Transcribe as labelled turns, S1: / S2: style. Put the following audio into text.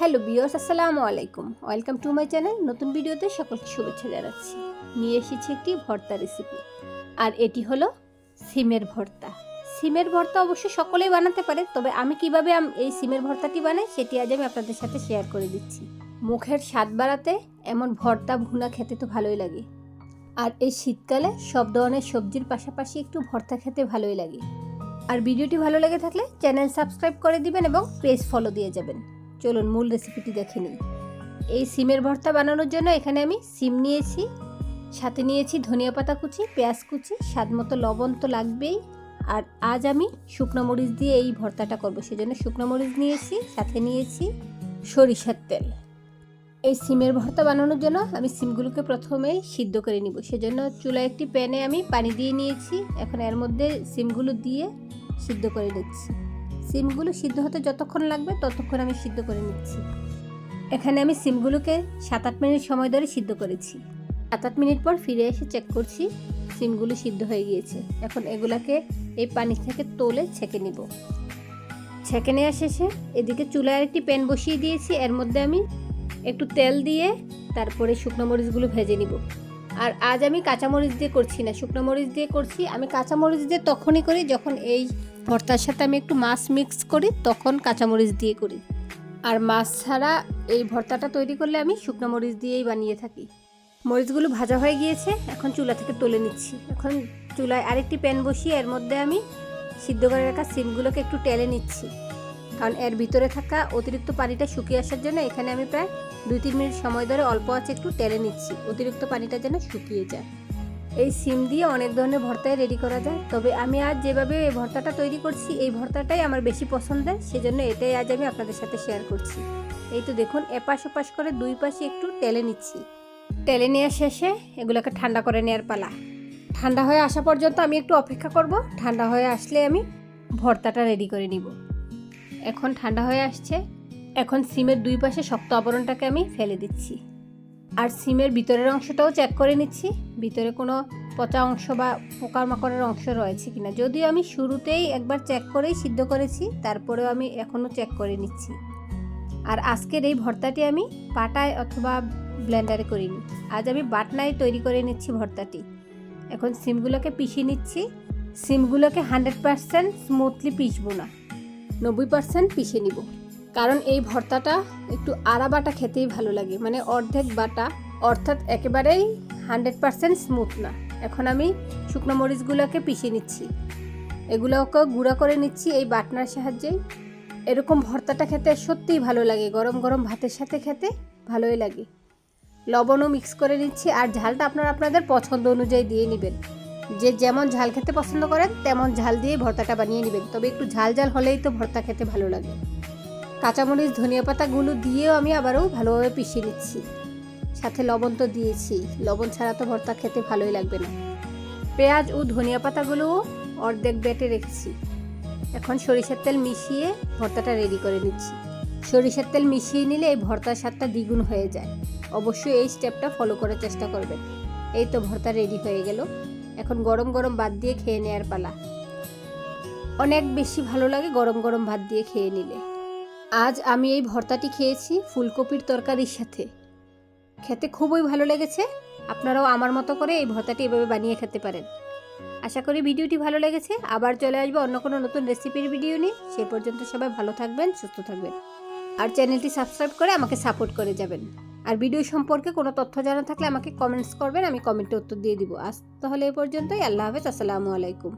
S1: Hello বিয়স আসসালামু আলাইকুম। Welcome to my channel. নতুন ভিডিওতে সকলকে শুভেচ্ছা জানাচ্ছি। নিয়ে এসেছি একটি ভর্তা রেসিপি। আর এটি হলো সিমের ভর্তা। সিমের ভর্তা অবশ্য সকলেই বানাতে পারে, তবে আমি কীভাবে এই সিমের ভর্তাটি বানাই সেটি আজ আমি আপনাদের সাথে শেয়ার করে দিচ্ছি। মুখের স্বাদ বাড়াতে এমন ভর্তা ভুনা খেতে তো ভালোই লাগে। আর এই শীতকালে সব ধরনের সবজির পাশাপাশি একটু ভর্তা খেতে ভালোই লাগে। আর ভিডিওটি ভালো লেগে থাকলে চ্যানেল সাবস্ক্রাইব করে দিবেন এবং পেজ ফলো দিয়ে যাবেন। চলুন মূল রেসিপিটি দেখে নিই। এই সিমের ভর্তা বানানোর জন্য এখানে আমি সিম নিয়েছি, সাথে নিয়েছি ধনিয়া পাতা কুচি, পেঁয়াজ কুচি, স্বাদ মতো লবণ তো লাগবেই। আর আজ আমি শুকনো মরিচ দিয়ে এই ভর্তাটা করব, সেজন্য শুকনো মরিচ নিয়েছি, সাথে নিয়েছি সরিষার তেল। এই সিমের ভর্তা বানানোর জন্য আমি সিমগুলোকে প্রথমেই সিদ্ধ করে নিব, সেজন্য চুলায় একটি প্যানে আমি পানি দিয়ে নিয়েছি। এখন এর মধ্যে সিমগুলো দিয়ে সিদ্ধ করে নিচ্ছি। সিমগুলো সিদ্ধ হতে যতক্ষণ লাগবে ততক্ষণ আমি সিদ্ধ করে নিচ্ছি। এখানে আমি সিমগুলোকে সাত আট মিনিট সময় ধরে সিদ্ধ করেছি। সাত আট মিনিট পর ফিরে এসে চেক করছি সিমগুলো সিদ্ধ হয়ে গিয়েছে। এখন এগুলাকে এই পানি থেকে তোলে ছেঁকে নিব। ছেঁকে নেওয়া শেষে এদিকে চুলায় একটি প্যান বসিয়ে দিয়েছি। এর মধ্যে আমি একটু তেল দিয়ে তারপরে শুকনো মরিচগুলো ভেজে নিব। আর আজ আমি কাঁচামরিচ দিয়ে করছি না, শুকনো মরিচ দিয়ে করছি। আমি কাঁচামরিচ দিয়ে তখনই করি যখন এই ভর্তার সাথে আমি একটু মাছ মিক্স করি, তখন কাঁচামরিচ দিয়ে করি। আর মাছ ছাড়া এই ভর্তাটা তৈরি করলে আমি শুকনো মরিচ দিয়েই বানিয়ে থাকি। মরিচগুলো ভাজা হয়ে গিয়েছে, এখন চুলা থেকে তুলে নিচ্ছি। এখন চুলায় আরেকটি প্যান বসিয়ে এর মধ্যে আমি সিদ্ধ করে রাখা সিমগুলোকে একটু টেলে নিচ্ছি। কারণ এর ভিতরে থাকা অতিরিক্ত পানিটা শুকিয়ে আসার জন্য এখানে আমি প্রায় দুই তিন মিনিট সময় ধরে অল্প আছে একটু টেলে নিচ্ছি। অতিরিক্ত পানিটা যেন শুকিয়ে যায়। এই সিম দিয়ে অনেক ধরনের ভর্তাই রেডি করা যায়। তবে আমি আজ যেভাবে এই ভর্তাটা তৈরি করছি, এই ভর্তাটাই আমার বেশি পছন্দের। সেজন্য এটাই আজ আমি আপনাদের সাথে শেয়ার করছি। এই তো দেখুন, এপাশ ওপাশ করে দুই পাশে একটু টেলে নিচ্ছি। টেলে নেওয়ার শেষে এগুলোকে ঠান্ডা করে নেওয়ার পালা। ঠান্ডা হয়ে আসা পর্যন্ত আমি একটু অপেক্ষা করব। ঠান্ডা হয়ে আসলে আমি ভর্তাটা রেডি করে নিব। এখন ঠান্ডা হয়ে আসছে। এখন সিমের দুই পাশে শক্ত আবরণটাকে আমি ফেলে দিচ্ছি। আর সিমের ভিতরের অংশটাও চেক করে নিচ্ছি। ভিতরে কোনো পচা অংশ বা পোকার মাকড়ের অংশ রয়েছে কিনা। যদিও আমি শুরুতেই একবার চেক করেই সিদ্ধ করেছি, তারপরেও আমি এখনও চেক করে নিচ্ছি। আর আজকের এই ভর্তাটি আমি পাটায় অথবা ব্লেন্ডারে করিনি। আজ আমি বাটনায় তৈরি করে নিচ্ছি ভর্তাটি। এখন সিমগুলোকে পিষে নিচ্ছি। সিমগুলোকে হান্ড্রেড পারসেন্ট স্মুথলি পিষবো না। নব্বই পার্সেন্ট পিষে নিব। কারণ এই ভর্তাটা একটু আড়া বাটা খেতেই ভালো লাগে। মানে অর্ধেক বাটা, অর্থাৎ একেবারেই হান্ড্রেড পার্সেন্ট স্মুথ না। এখন আমি শুকনো মরিচগুলোকে পিষে নিচ্ছি। এগুলোকে গুঁড়া করে নিচ্ছি এই বাটনার সাহায্যেই এরকম ভর্তাটা খেতে সত্যিই ভালো লাগে। গরম গরম ভাতের সাথে খেতে ভালোই লাগে। লবণও মিক্স করে নিচ্ছি। আর ঝালটা আপনারা আপনাদের পছন্দ অনুযায়ী দিয়ে নেবেন। যে যেমন ঝাল খেতে পছন্দ করেন, তেমন ঝাল দিয়ে ভর্তাটা বানিয়ে নেবেন। তবে একটু ঝাল ঝাল হলেই তো ভর্তা খেতে ভালো লাগে। কাঁচামরিচ, ধনিয়া পাতাগুলো দিয়েও আমি আবারও ভালোভাবে পিষিয়ে নিচ্ছি। সাথে লবণ তো দিয়েছি। লবণ ছাড়া তো ভর্তা খেতে ভালোই লাগবে না। পেঁয়াজ ও ধনিয়া পাতাগুলোও অর্ধেক বেটে রেখেছি। এখন সরিষার তেল মিশিয়ে ভর্তাটা রেডি করে নিচ্ছি। সরিষার তেল মিশিয়ে নিলে এই ভর্তার স্বাদটা দ্বিগুণ হয়ে যায়। অবশ্যই এই স্টেপটা ফলো করার চেষ্টা করবেন। এই তো ভর্তা রেডি হয়ে গেল। এখন গরম গরম ভাত দিয়ে খেয়ে নেওয়ার পালা। অনেক বেশি ভালো লাগে গরম গরম ভাত দিয়ে খেয়ে নিলে। আজ আমি এই ভর্তাটি খেয়েছি ফুলকপির তরকারির সাথে। খেতে খুবই ভালো লেগেছে। আপনারাও আমার মতো করে এই ভর্তাটি এভাবে বানিয়ে খেতে পারেন। আশা করি ভিডিওটি ভালো লেগেছে। আবার চলে আসবে অন্য কোনো নতুন রেসিপির ভিডিও নিয়ে। সে পর্যন্ত সবাই ভালো থাকবেন, সুস্থ থাকবেন। আর চ্যানেলটি সাবস্ক্রাইব করে আমাকে সাপোর্ট করে যাবেন। আর ভিডিও সম্পর্কে কোনো তথ্য জানা থাকলে আমাকে কমেন্টস করবেন, আমি কমেন্টে উত্তর দিয়ে দিব। আজ তাহলে এ পর্যন্তই, আল্লাহ হাফেজ, আসসালামু আলাইকুম।